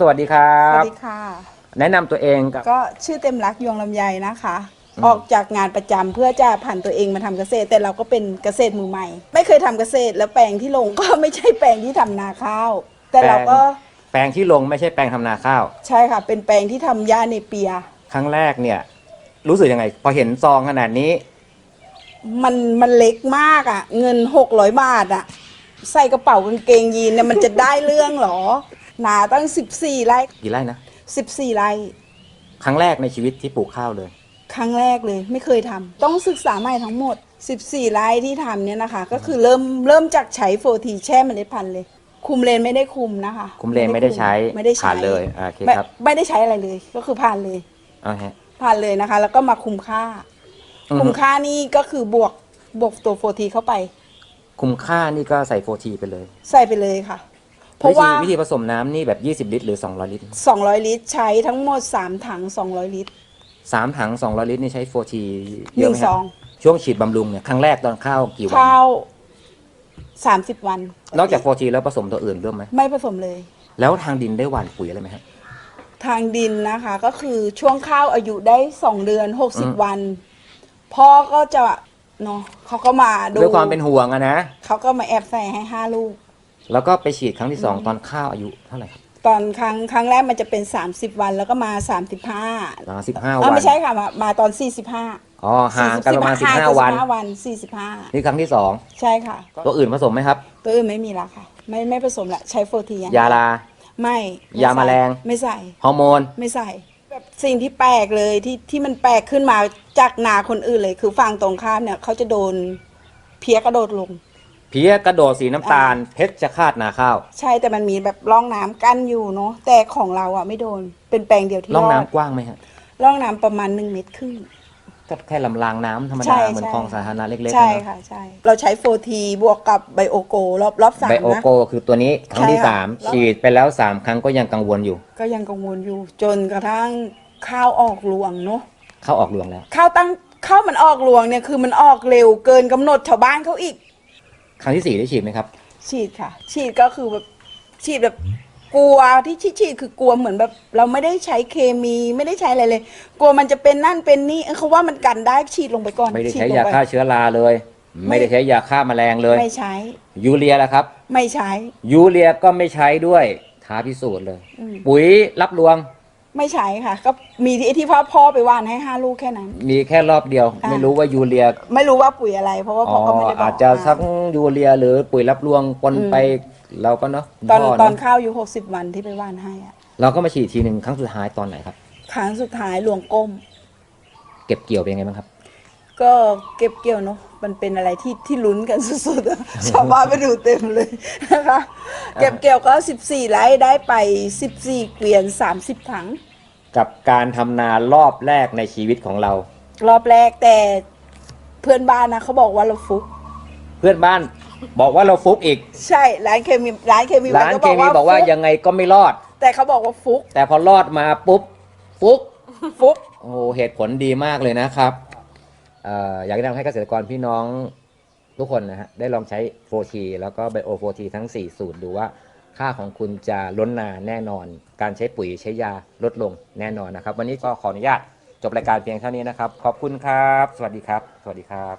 สวัสดีครัสวับ สดีค่ะ แนะนำตัวเองกับก็ชื่อเต็มรักยวงลำไยนะคะอืมออกจากงานประจำเพื่อจะผ่านตัวเองมาทำเกษตร แต่เราก็เป็นเกษตรมือใหม่ ไม่เคยทำเกษตรแล้วแปลงที่ลง ก็ไม่ใช่แปลงที่ทำนาข้าว แต่เราก็แปลงที่ลงไม่ใช่แปลงทำนาข้าว ใช่ค่ะ เป็นแปลงที่ทำหญ้าเนเปีย ครั้งแรกเนี่ย รู้สึกยังไง พอเห็นซองขนาดนี้ มันมันเล็กมากอะ่ะ เงินหกร้อยบาทอะ่ะ ใส่กระเป๋ากางเกงยีนเนี่ยมันจะได้เรื่องเหรอ นาตั้งสิบสี่ไร่กี่ไร่นะสิบสี่ไร่ ครั้งแรกในชีวิตที่ปลูกข้าวเลย ครั้งแรกเลยไม่เคยทำต้องศึกษาใหม่ทั้งหมด 14 ไร่ที่ทำเนี่ยนะคะ ก็คือเริ่มเริ่มจากใช้โฟทีแช่เมล็ดพันธุ์เลย คุมเลนไม่ได้คุมนะคะคุมเลนไม่ได้ใช้ไม่ได้ใช้ผ่านเลยอ่าโอเคไม่ครับ ไม่ได้ใช้อะไรเลย ก็คือผ่านเลย เอาฮะ ผ่านเลยนะคะ แล้วก็มาคุมค่า อือฮึ คุมค่านี่ก็คือบวกบวกตัวโฟทีเข้าไป คุมค่านี่ก็ใส่โฟทีไปเลย ใส่ไปเลยค่ะ เพราะวิธีว่า วิธีผสมน้ำนี่แบบ 20 ลิตรหรือ 200 ลิตร200 ลิตร ใช้ทั้งหมด 3 ถัง 200 ลิตร สามถัง 200 ลิตรนี่ใช้โฟทีหนึ่งซอง ช่วงฉีดบำรุงเนี่ยครั้งแรกตอนข้าวกี่วัน ข้าว 30 วันนอกจากโฟทีแล้วผสมตัวอื่นด้วยไหมไม่ผสมเลย แล้วทางดินได้หว่านปุ๋ยอะไรไหมครับทางดินนะคะก็คือช่วงข้าวอายุได้สองเดือนหกสิบอืมวันพ่อก็จะเนาะเขาก็มาดูด้วยความเป็นห่วงอะนะ เขาก็มาแอบใส่ให้ห้าลูก แล้วก็ไปฉีดครั้งที่สองตอนข้าวอายุเท่าไหร่ครับ ตอนครั้งครั้งแรกมันจะเป็น 30 วันแล้วก็มา 35ประมาณสิบห้าเอวัอนไม่ใช่ค่ะมามาตอน 45อ๋อห่างกันประมาณสิบห้า45วัน15วัน นี่ครั้งที่สอง45 ใช่ค่ะ ตัวอื่นผสมไหมครับ ตัวอื่นไม่มีละค่ะ ไม่ไม่ผสมละใช้โฟทีอย่างยาลาไม่ไยาแมลง ไม่ใส่ ฮอร์โมน ไม่ใส่แบบสิ่งที่แปลกเลยที่ที่มันแปลกขึ้นมาจากนาคนอื่นเลย คือฝั่งตรงข้ามเนี่ยเขาจะโดนเพี้ยกระโดดลง เพี้ยกระโดดสีน้ำตาล เพชรจะคาดนาข้าวใช่แต่มันมีแบบร่องน้ำกั้นอยู่เนาะแต่ของเราอะไม่โดนเป็นแปลงเดียวที่ร่องรอน้ำดกว้างไหมฮะร่องน้ำประมาณหนึ่งเมตรครึ่ง ก็แค่ลำรางน้ำธรรมใช่ดา เหมือนใช่ คลองสาธารณะเล็กๆใช่นะค่ะใช่ เราใช้โฟทีบวกกับไบโอโกรอบรอบสามไบโอนะ โกคือตัวนี้ครั้งที่ ใช่ค่ะสามแล้วฉีดไปแล้วสามครั้งก็ยังกังวลอยู่ ก็ยังกังวลอยู่จนกระทั่งข้าวออกรวงเนาะเข้าออกรวงแล้ว ข้าวตั้งข้าวมันออกรวงเนี่ยคือมันออกเร็วเกินกำหนดชาวบ้านเขาอีก ครั้งที่สี่ได้ฉีดไหมครับ ฉีดค่ะ ฉีดก็คือแบบฉีดแบบกลัวที่ฉีดฉีดคือกลัวเหมือนแบบ เราไม่ได้ใช้เคมีไม่ได้ใช้อะไรเลย กลัวมันจะเป็นนั่นเป็นนี่เออเขาว่ามันกันได้ฉีดลงไปก่อนไม่ได้ฉีใช้ลงยาไป ฆ่าเชื้อราเลย ไม่ ไม่ได้ใช้ยาฆ่าแมลงเลย ไม่ใช้ ยูเรียล่ะครับ ไม่ใช้ ยูเรียก็ไม่ใช้ด้วยท้าพิสูจน์เลย อืมปุ๋ยรับรวง ไม่ใช้ค่ะ ก็มีที่ที่พ่อพ่อไปหว่านให้ห้าลูกแค่นั้น มีแค่รอบเดียวอ่าไม่รู้ว่ายูเรียไม่รู้ว่าปุ๋ยอะไร เพราะว่าอ๋พ่ออก็ไม่ได้บอกอาจจะสักยูเรียหรือปุ๋ยรับรวงปนอืมไปเราก็เนาะตอนพ่ตอนเะข้าวอยู่หกสิบวันที่ไปหว่านให้อะเราก็มาฉีดทีหนึ่งครั้งสุดท้ายตอนไหนครับ ครั้งสุดท้ายหลวงก้ม เก็บเกี่ยวเป็นยังไงบ้างครับ ก็เก็บเกี่ยวเนาะมันเป็นอะไรที่ที่ลุ้นกันสุดๆอะชาวบ้านไปดูเต็มเลยนะคะเก็บเกี่ยวก็ 14 ไร่ได้ไป 14 เกวียน 30 ถัง กับการทำนารอบแรกในชีวิตของเรา รอบแรกแต่เพื่อนบ้านนะเขาบอกว่าเราฟุก เพื่อนบ้านบอกว่าเราฟุกอีก ใช่ร้านเคมีร้านเคมีร้านเคมีบอกว่าฟุยังไงก็ไม่รอด แต่เขาบอกว่าฟุก แต่พอรอดมาปุ๊บฟุก ฟุกโอ้โหเหตุผลดีมากเลยนะครับเอยากแนะนำให้เกษตรกรพี่น้องทุกคนนะฮะได้ลองใช้ 4T แล้วก็ Bio 4T ทั้ง 4 สูตรดูว่าค่าของคุณจะล้นนาแน่นอน การใช้ปุ๋ยใช้ยาลดลงแน่นอนนะครับ วันนี้ก็ขออนุญาตจบรายการเพียงเท่านี้นะครับ ขอบคุณครับ สวัสดีครับ สวัสดีครับ